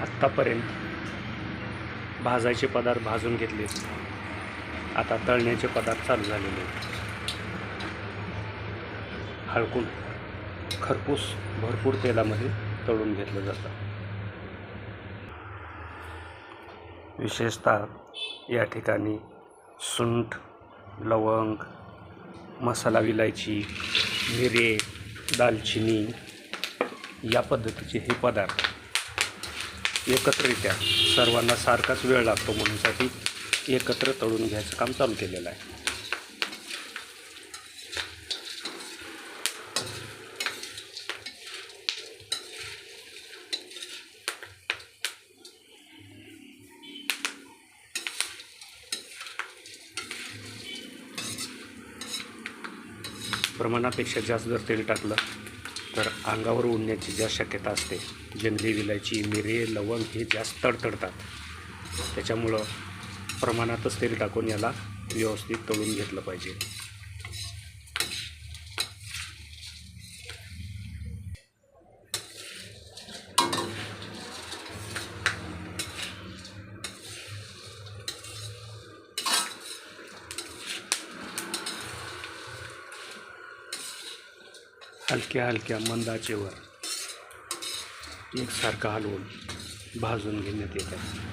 आत्तापर्यंत भाजायचे पदार्थ भाजून घेतले आता तळण्याचे पदार्थ चालू झालेले आहेत. हळकून खरपूस भरपूर तेलामध्ये तळून घेतलं जातं. विशेषतः या ठिकाणी सुंठ लवंग मसाला विलायची मिरे दालचिनी या पद्धतीचे हे पदार्थ एकत्रित्या सर्वांना सारखाच वेळ लागतो म्हणूनसाठी एकत्र तळून घ्यायचं काम चालू केलेलं आहे. प्रमाणापेक्षा जास्त जर तेल टाकलं तर अंगावर उडण्याची जास्त शक्यता असते जंगली विलायची मिरे लवंग हे जास्त तडतडतात. त्याच्यामुळं प्रमाणातच तेल टाकून याला व्यवस्थित तळून घेतलं पाहिजे. हलक्या हलक्या मंदाचेवर एकसारखा हलवून भाजून घेण्यात येत आहे.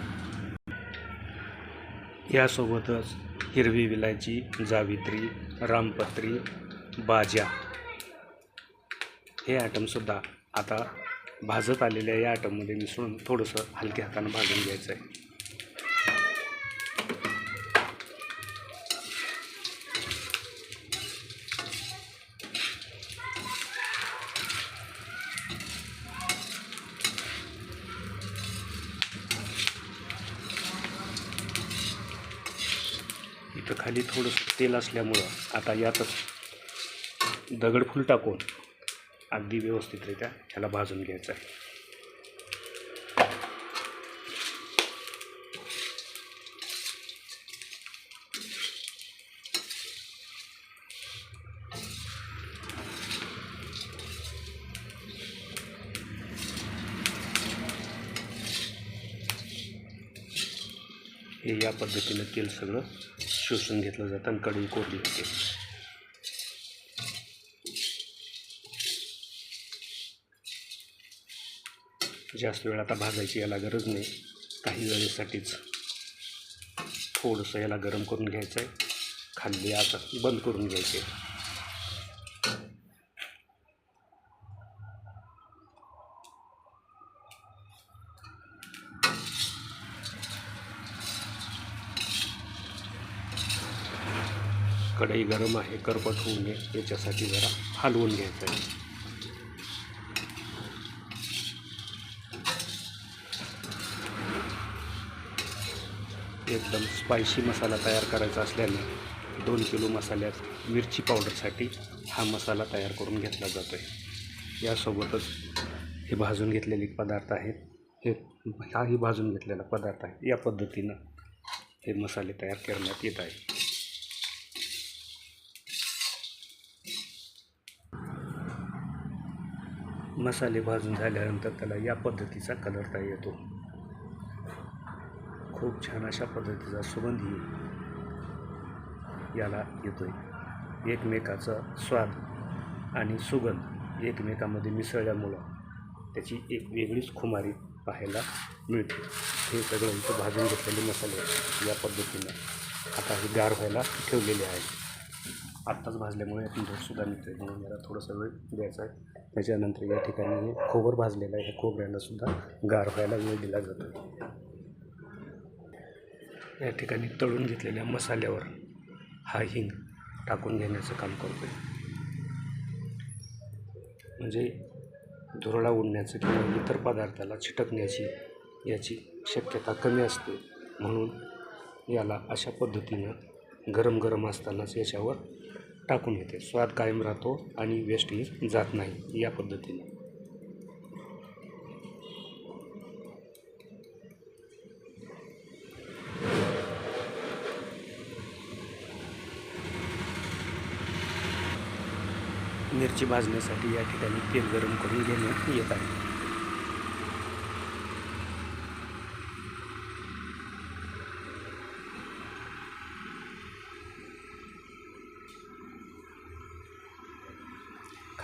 यासोबतच हिरवी विलायची जावित्री रामपत्री बाज्या हे आयटमसुद्धा आता भाजत आलेल्या या आयटममध्ये मिसळून थोडंसं हलक्या हातानं भाजून घ्यायचं आहे इथं खाली थोडंसं तेल असल्यामुळं आता यातच दगडफूल टाकून अगदी व्यवस्थितरित्या ह्याला भाजून घ्यायचं आहे. हे या पद्धतीनं तेल सगळं शोषून घेतलं जातं आणि कढई कोरली होते. जास्त वेळ आता भाजायची याला गरज नाही. काही वेळेसाठीच थोडंसं याला गरम करून घ्यायचं आहे खाल्ली आता बंद करून घ्यायचे कढई गरम आहे करपट होऊ नये याच्यासाठी जरा हलवून घ्यायचं आहे. एकदम स्पायसी मसाला तयार करायचा असल्याने दोन किलो मसाल्यात मिरची पावडरसाठी हा मसाला तयार करून घेतला जातो आहे यासोबतच हे भाजून घेतलेले पदार्थ आहेत. हे हाही भाजून घेतलेला पदार्थ आहे. या पद्धतीनं हे मसाले तयार करण्यात येत आहे. मसाले भाजून झाल्यानंतर त्याला या पद्धतीचा कलरता येतो. खूप छान अशा पद्धतीचा सुगंधी याला येतोय एकमेकाचा स्वाद आणि सुगंध. एकमेकामध्ये मिसळल्यामुळं त्याची एक वेगळीच खुमारी पाहायला मिळते. हे सगळं इथं भाजून घेतलेले मसाले या पद्धतीनं आता हे गार व्हायला ठेवलेले आहेत. आत्ताच भाजल्यामुळे यातून धूरसुद्धा निघते म्हणून याला थोडासा वेळ द्यायचा आहे. त्याच्यानंतर या ठिकाणी हे खोबर भाजलेलं आहे. हे खोबऱ्यालासुद्धा गार व्हायला वेळ दिला जातो. या ठिकाणी तळून घेतलेल्या मसाल्यावर हा हिंग टाकून घेण्याचं काम करतो म्हणजे धुरळा उडण्याचं किंवा इतर पदार्थाला चिटकण्याची याची शक्यता कमी असते. म्हणून याला अशा पद्धतीनं गरम गरम असतानाच याच्यावर टाकून घेते. स्वाद कायम राहतो आणि वेस्टही जात नाही या पद्धतीने. मिरची भाजण्यासाठी या ठिकाणी तेल गरम करून घेण्यात येत आहे.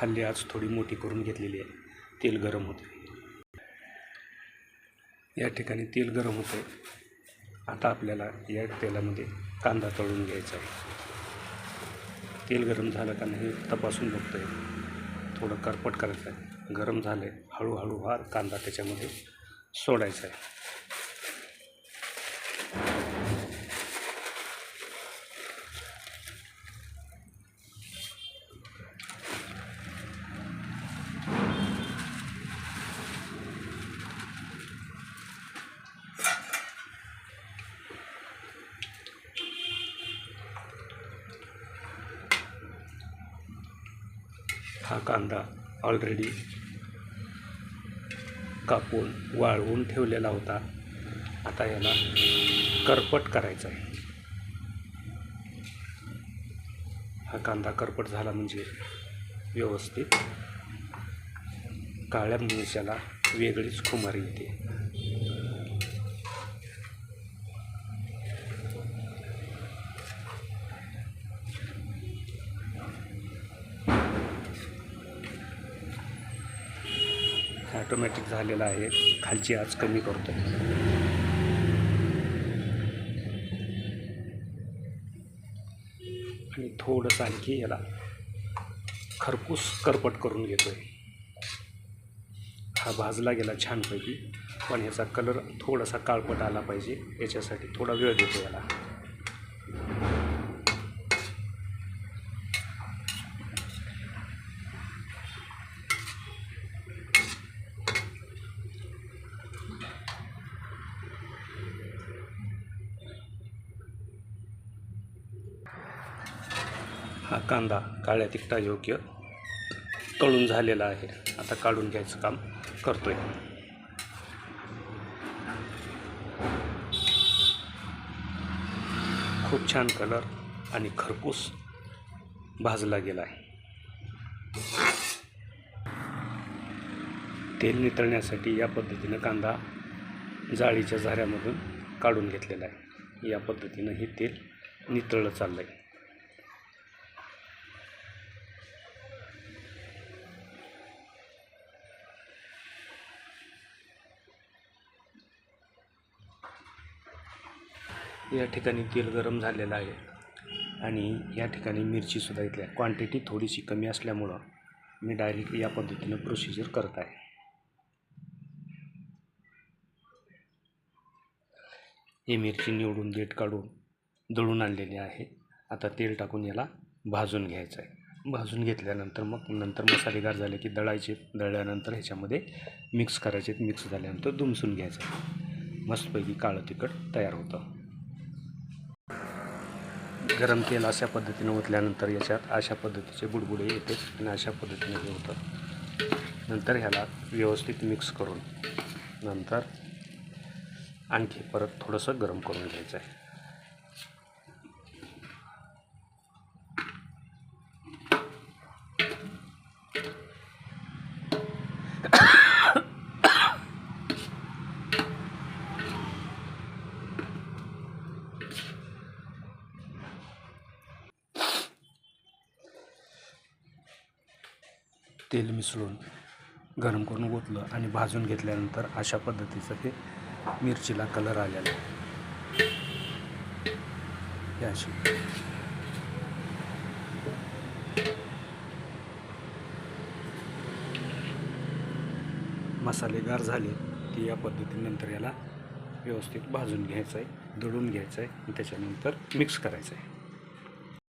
खाल्ली आज थोडी मोठी करून घेतलेली आहे. तेल गरम होते या ठिकाणी तेल गरम होते आता आपल्याला या तेलामध्ये कांदा तळून घ्यायचा आहे. तेल गरम झालं का नाही तपासून बघतो आहे थोडं करपट करायचं आहे. गरम झालं आहे हळूहळू हा कांदा त्याच्यामध्ये सोडायचा आहे. हा कांदा ऑलरेडी कापून वाळवून ठेवलेला होता. आता याला करपट करायचा आहे. हा कांदा करपट झाला म्हणजे व्यवस्थित. काळ्या मिरच्याला वेगळीच खुमारी येते. ऑटोमॅटिक झालेला आहे. खालची आज कमी करतो. आणि थोडंसं आणखी याला खरपूस करपट करून घेतोय. हा भाजला गेला छानपैकी पण ह्याचा कलर थोडासा काळपट आला पाहिजे. याच्यासाठी थोडा वेळ देतो याला. हा कांदा काळ्या तिखटा योग्य तळून झालेला आहे. आता काढून घ्यायचं काम करतो आहे खूप छान कलर आणि खरपूस भाजला गेला आहे. तेल नितळण्यासाठी या पद्धतीनं कांदा जाळीच्या झाऱ्यामधून काढून घेतलेला आहे. या पद्धतीनं हे तेल नितळलं चाललं आहे या ठिकाणी तेल गरम झालेलं आहे. आणि या ठिकाणी मिरचीसुद्धा इथल्या क्वांटिटी थोडीशी कमी असल्यामुळं मी डायरेक्ट या पद्धतीनं प्रोसिजर करत आहे. ही मिरची निवडून देठ काढून दळून आणलेली आहे. आता तेल टाकून याला भाजून घ्यायचं आहे. भाजून घेतल्यानंतर मग नंतर मसालेगार झाले की दळायचे. दळल्यानंतर ह्याच्यामध्ये मिक्स करायचे. मिक्स झाल्यानंतर दुमसून घ्यायचं. मस्तपैकी काळं तिखट तयार होतं. गरम तेल अशा पद्धतीनं ओतल्यानंतर याच्यात अशा पद्धतीचे बुडबुडे येते आणि अशा पद्धतीने हे होतं. नंतर ह्याला व्यवस्थित मिक्स करून नंतर आणखी परत थोडंसं गरम करून घ्यायचं आहे. तेल मिसळून गरम करून ओतलं आणि भाजून घेतल्यानंतर अशा पद्धतीचं हे मिरचीला कलर आलेला आहे. अशी. मसालेगार झाले की या पद्धतीनंतर याला व्यवस्थित भाजून घ्यायचं आहे दळून घ्यायचं आहे आणि त्याच्यानंतर मिक्स करायचं आहे.